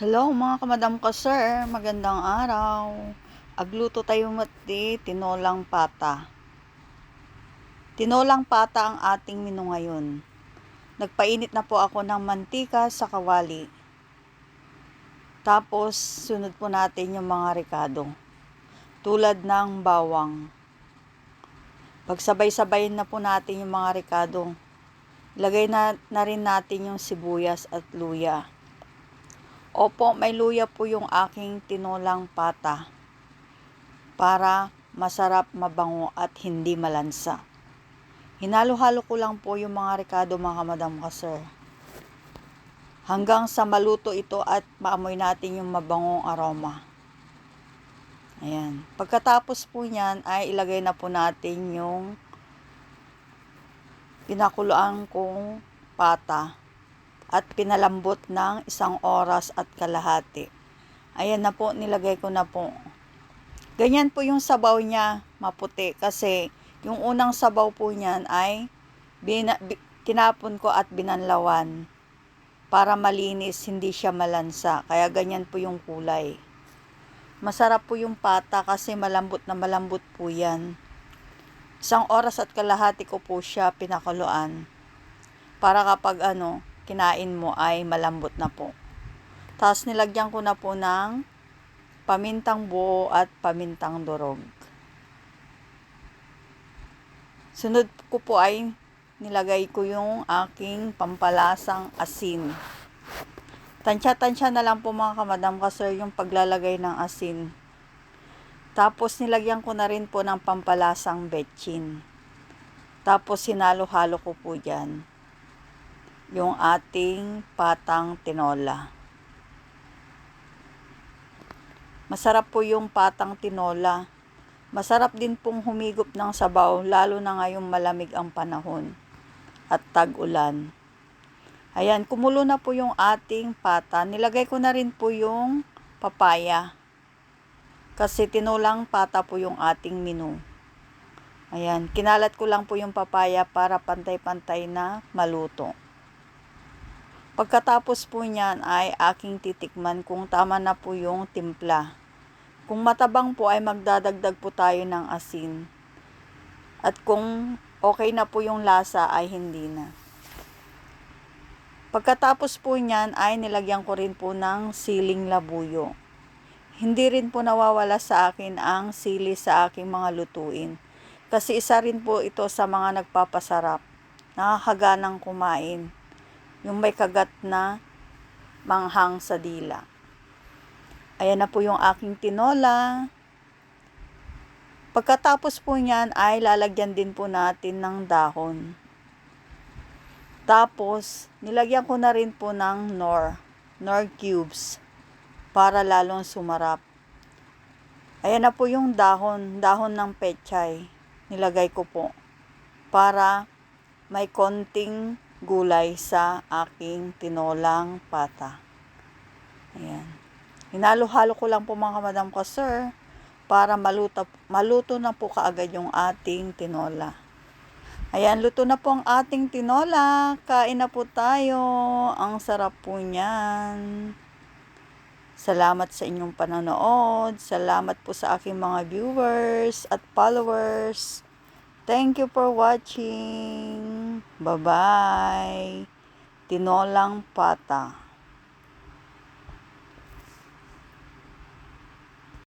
Hello mga kamadam ka sir, magandang araw. Agluto tayo mati, tinolang pata. Tinolang pata ang ating menu ngayon. Nagpainit na po ako ng mantika sa kawali. Tapos sunod po natin yung mga ricado. Tulad ng bawang. Pagsabay-sabayin na po natin yung mga ricado. Ilagay na, na rin natin yung sibuyas at luya. Opo, may luya po yung aking tinolang pata para masarap, mabango at hindi malansa. Hinalo-halo ko lang po yung mga rekado mga kamadam ka sir. Hanggang sa maluto ito at maamoy natin yung mabangong aroma. Ayan. Pagkatapos po niyan ay ilagay na po natin yung pinakuluan kong pata at pinalambot ng isang oras at kalahati. Ayan na po, nilagay ko na po. Ganyan po yung sabaw niya, maputi. Kasi yung unang sabaw po niyan ay bina, bi, tinapon ko at binanlawan para malinis, hindi siya malansa. Kaya ganyan po yung kulay. Masarap po yung pata kasi malambot na malambot po yan. Isang oras at kalahati ko po siya pinakuluan. Para kapag ano, kinain mo ay malambot na po. Tapos nilagyan ko na po ng pamintang buo at pamintang durog. Sunod ko po ay nilagay ko yung aking pampalasang asin. Tansya-tansya na lang po mga kamadam kasi yung paglalagay ng asin. Tapos nilagyan ko na rin po ng pampalasang betchin. Tapos hinalo-halo ko po dyan yung ating patang tinola. Masarap po yung patang tinola. Masarap din pong humigop ng sabaw, lalo na ngayong malamig ang panahon at tag-ulan. Ayan, kumulo na po yung ating pata. Nilagay ko na rin po yung papaya. Kasi tinolang pata po yung ating menu. Ayan, kinalat ko lang po yung papaya para pantay-pantay na maluto. Pagkatapos po niyan ay aking titikman kung tama na po yung timpla. Kung matabang po ay magdadagdag po tayo ng asin. At kung okay na po yung lasa ay hindi na. Pagkatapos po niyan ay nilagyan ko rin po ng siling labuyo. Hindi rin po nawawala sa akin ang sili sa aking mga lutuin. Kasi isa rin po ito sa mga nagpapasarap. Nakakaganang kumain yung may kagat na manghang sa dila. Ayan na po yung aking tinola. Pagkatapos po niyan ay lalagyan din po natin ng dahon. Tapos, nilagyan ko na rin po ng nor, nor cubes para lalong sumarap. Ayan na po yung dahon, dahon ng pechay. Nilagay ko po para may konting gulay sa aking tinolang pata. Ayan. Hinalo-halo ko lang po mga kamadam ko, sir, para maluto, maluto na po kaagad yung ating tinola. Ayan, luto na po ang ating tinola. Kain na po tayo. Ang sarap po niyan. Salamat sa inyong panonood. Salamat po sa aking mga viewers at followers. Thank you for watching. Bye-bye. Tinolang pata.